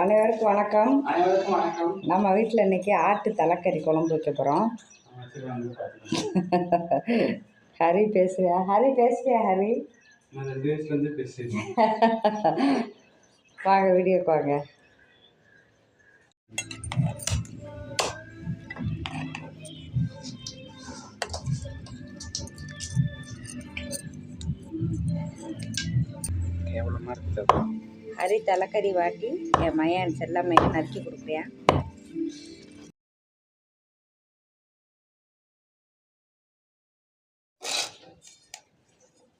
அனைவருக்கும் வணக்கம். அனைவருக்கும் வணக்கம். நம்ம வீட்டில் இன்னைக்கு ஆட்டு தலைக்கறி குழம்பு வைக்க போகிறோம். ஹரி பேசுறியா ஹரி பேசுறியா ஹரி? வாங்க வீடியோக்கு வாங்க. எவ்வளோ மார்க் அரி தலைக்கறி வாட்டி என் மையன் செல்ல மையன் நறுக்கி கொடுக்குறியா?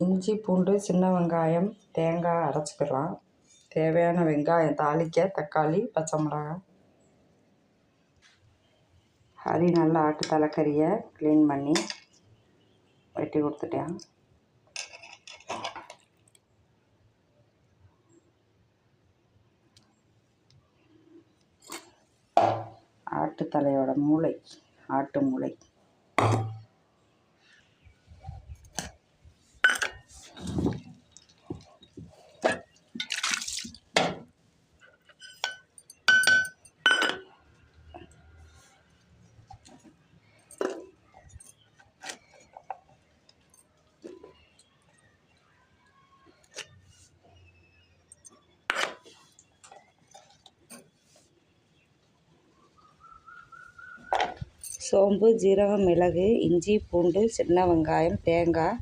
இஞ்சி பூண்டு சின்ன வெங்காயம் தேங்காய் அரைச்சிக்கலாம். தேவையான வெங்காயம் தாளிக்க தக்காளி பச்சை மிளகாய். ஹரி நல்லா ஆட்டு தலைக்கறியை க்ளீன் பண்ணி வெட்டி கொடுத்துட்டேன். ஆட்டு தலையோட மூளை ஆட்டு மூளை. சோம்பு ஜீரகம் மிளகு இஞ்சி பூண்டு சின்ன வெங்காயம் தேங்காய்.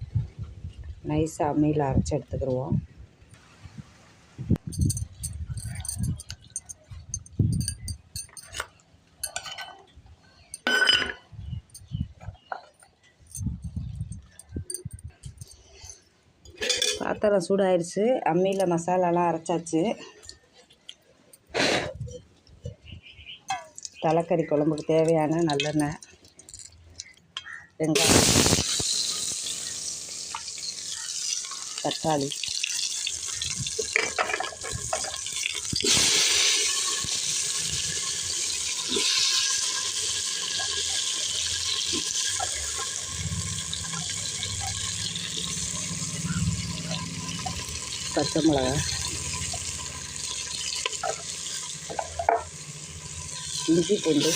நைஸாக அம்மியில் அரைச்சி எடுத்துக்கிடுவோம் பாத்திரம் சூடாயிடுச்சு அம்மியில் மசாலாலாம் அரைச்சாச்சு. தலைக்கறி குழம்புக்கு தேவையான நல்லெண்ணெய் வெங்காயம் தக்காளி பச்சை மிளகா இஞ்சி பூண்டு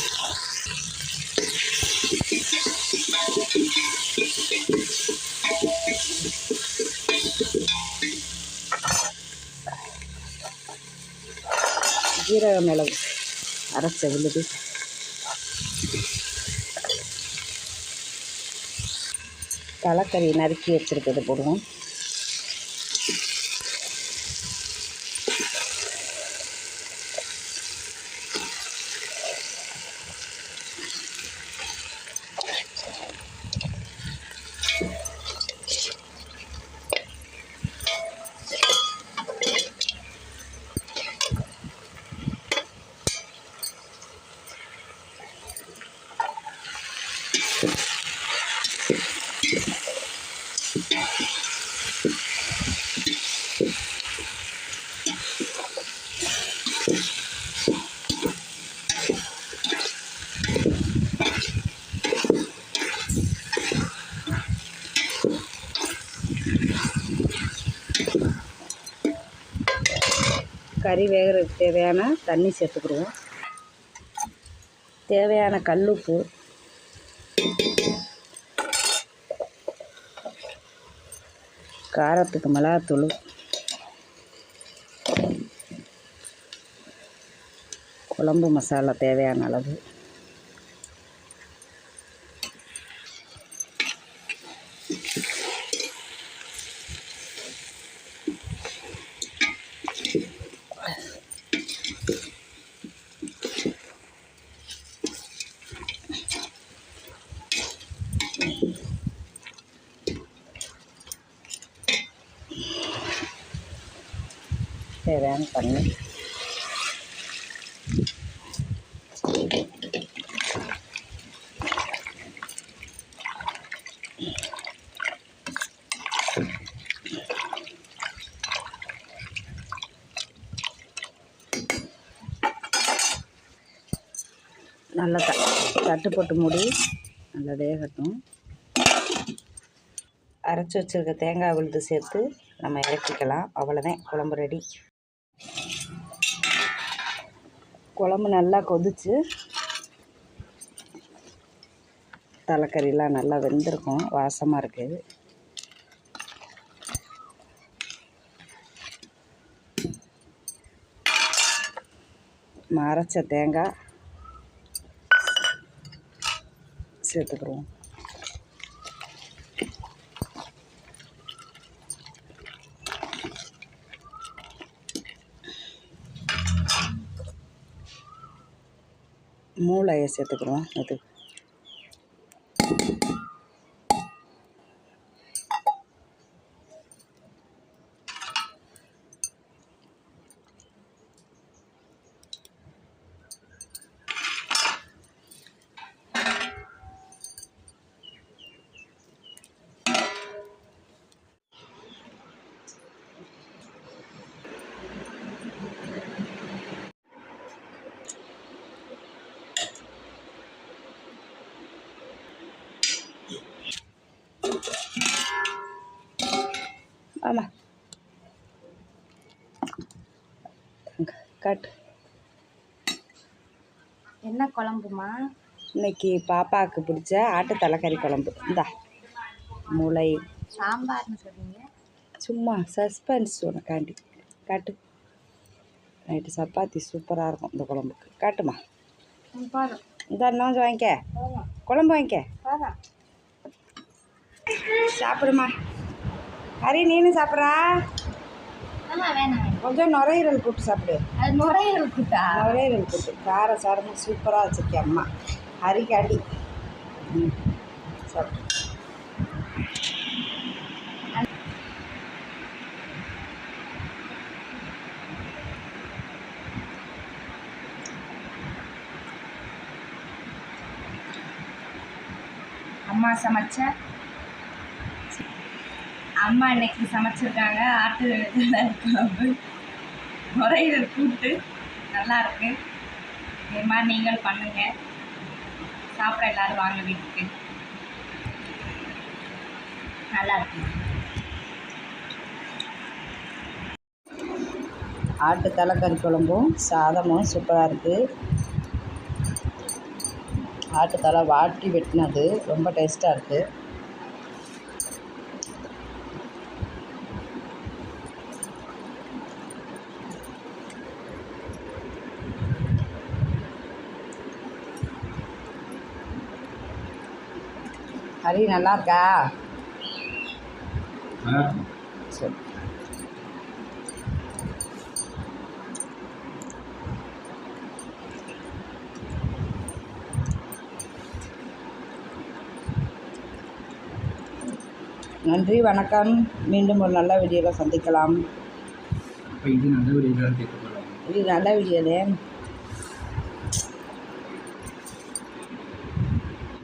ஜீரக மிளகு அரைச்ச விழுது தலைக்கறி நறுக்கி வச்சுருக்கிறது போடுவோம் கறி வேகிறதுக்கு தேவையான தண்ணி சேர்த்துக்கிடுவோம் தேவையான கல்லுப்பு காரத்துக்கு மிளகாத்தூள். குழம்பு மசாலா தேவையான அளவு. தேவையான பண்ணி. நல்லா த தட்டு போட்டு மூடி நல்லா வேகட்டும். அரைச்சி வச்சுருக்க தேங்காய் விழுது சேர்த்து நம்ம இறக்கிக்கலாம். அவ்வளோதான் குழம்பு ரெடி குழம்பு நல்லா கொதிச்சு தலைக்கறிலாம் நல்லா வெந்திருக்கும். வாசமாக இருக்குது அரைச்ச தேங்காய் சேர்த்துக்குருவோம் மூளையை சேர்த்துக்குறோம் அது கட் என்ன குழம்புமா? இன்னைக்கு பாப்பாவுக்கு பிடிச்ச ஆட்டு தலைக்கறி குழம்பு. இந்தா மூளை. சாம்பார்னு சொல்றீங்க சும்மா சஸ்பென்ஸ் உனக்காண்டி. காட்டு நைட்டு சப்பாத்தி சூப்பராக இருக்கும் இந்த குழம்புக்கு. காட்டுமா இந்த இன்னும் வாங்கிக்க. போதும் குழம்பு வாங்கிக்க. சாப்பிடுமா. ஹரி நீனு சாப்பிட்றா? கொஞ்சம் நுரையீரல் கூட்டு சாப்பிடு. அது நுரையீரல் கூட்டா? நுரையீரல் கூட்டு. கார சாரமும் சூப்பராக வச்சுருக்கேன் அம்மா. ஹரிக்காண்டி ம். சாப்பிடு. அம்மா சமைச்ச அம்மா இன்னைக்கு சமைச்சிருக்காங்க ஆட்டு குழம்பு. முறையில் கூட்டு. நல்லாயிருக்கு இது மாதிரி நீங்கள் பண்ணுங்கள் சாப்பிட எல்லோரும் வாங்க வீட்டுக்கு. நல்லாயிருக்கு ஆட்டு தலைக்கறி குழம்பும் சாதமும் சூப்பராக இருக்குது ஆட்டு தலை வாட்டி வெட்டினது. ரொம்ப டேஸ்ட்டாக இருக்குது ஹரி நல்லா இருக்கா சரி. நன்றி வணக்கம். மீண்டும் ஒரு நல்ல வீடியோவில் சந்திக்கலாம். இது நல்ல போகிறாங்க இது நல்ல வீடியோலே.